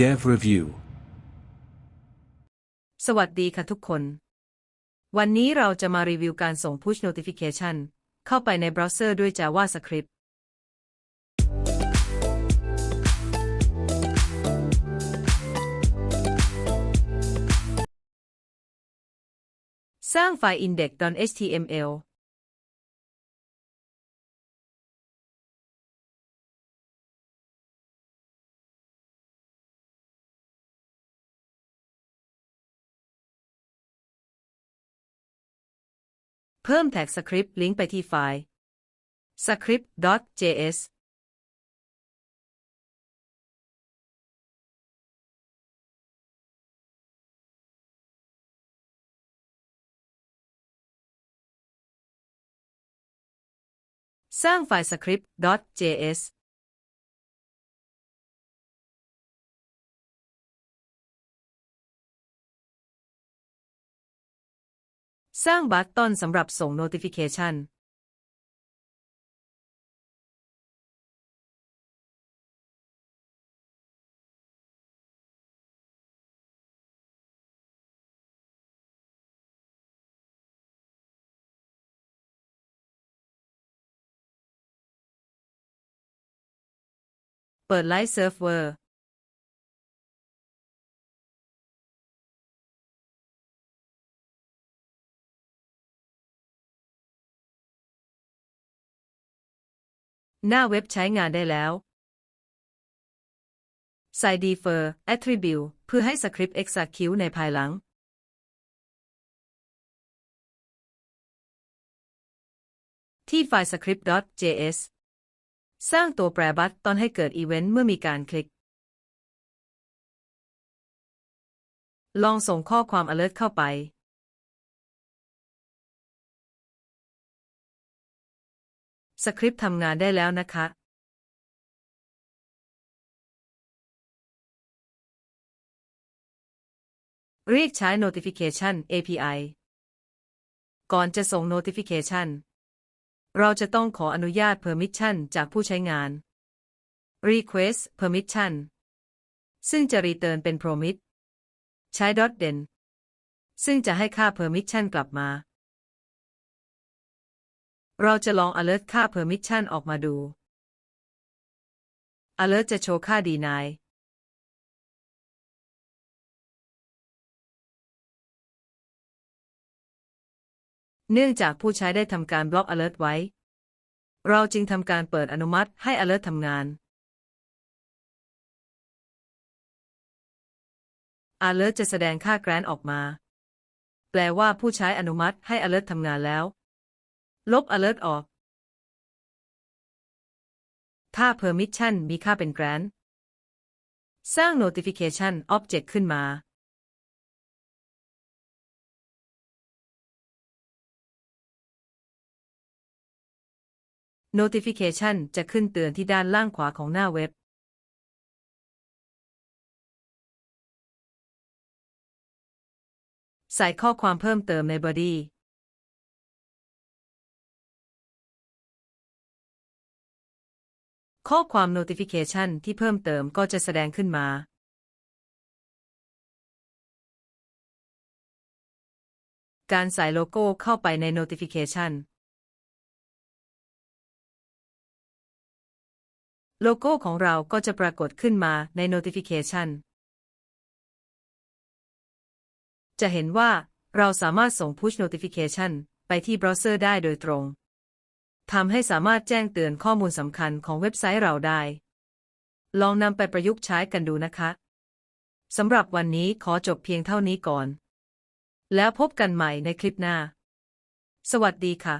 Dev Review สวัสดีค่ะทุกคน วันนี้เราจะมารีวิวการส่ง Push Notification เข้าไปในเบราว์เซอร์ด้วย JavaScript สร้างไฟล์ index.html เพิ่มแท็กสคริปต์ลิงก์ไปที่ไฟล์ script.js สร้างไฟล์ script.js สร้างบัตตอนสำหรับส่ง notification เปิ หน้าเว็บใช้งานได้แล้ว ใส่ defer attribute เพื่อให้สคริปต์ execute ในภายหลัง ที่ไฟล์ script.js สร้างตัวแปรบัตตอนให้เกิดอีเวนต์เมื่อมีการคลิก ลองส่งข้อความ alert เข้าไป สคริปต์ทำงานได้แล้วนะคะเรียกใช้ notification API ก่อนจะส่ง notification เราจะต้องขออนุญาต permission จากผู้ใช้งาน request permission ซึ่งจะ return เป็น prompt ใช้ dot den ซึ่งจะให้ค่า permission กลับมา เราจะลอง alert ค่า permission ออกมาดู alert จะโชว์ค่า deny เนื่องจากผู้ใช้ได้ทำการบล็อก alert ไว้ เราจึงทำการเปิดอนุมัติให้ alert ทำงาน alert จะแสดงค่า grant ออกมา แปลว่าผู้ใช้อนุมัติให้ alert ทำงานแล้ว ลบ alert ออก ถ้า permission มีค่าเป็น grant สร้าง notification object ขึ้นมา notification จะขึ้นเตือนที่ด้านล่างขวาของหน้าเว็บ ใส่ข้อความเพิ่มเติมใน body ข้อความ notification ที่เพิ่มเติมก็จะแสดงขึ้นมาการใส่โลโก้เข้าไปใน notification โลโก้ของเราก็จะปรากฏขึ้นมาใน notification จะเห็นว่าเราสามารถส่ง push notification ไปที่เบราว์เซอร์ได้โดยตรง ทำให้สามารถแจ้งเตือนข้อมูลสำคัญของเว็บไซต์เราได้ ลองนำไปประยุกต์ใช้กันดูนะคะ สำหรับวันนี้ขอจบเพียงเท่านี้ก่อน แล้วพบกันใหม่ในคลิปหน้า สวัสดีค่ะ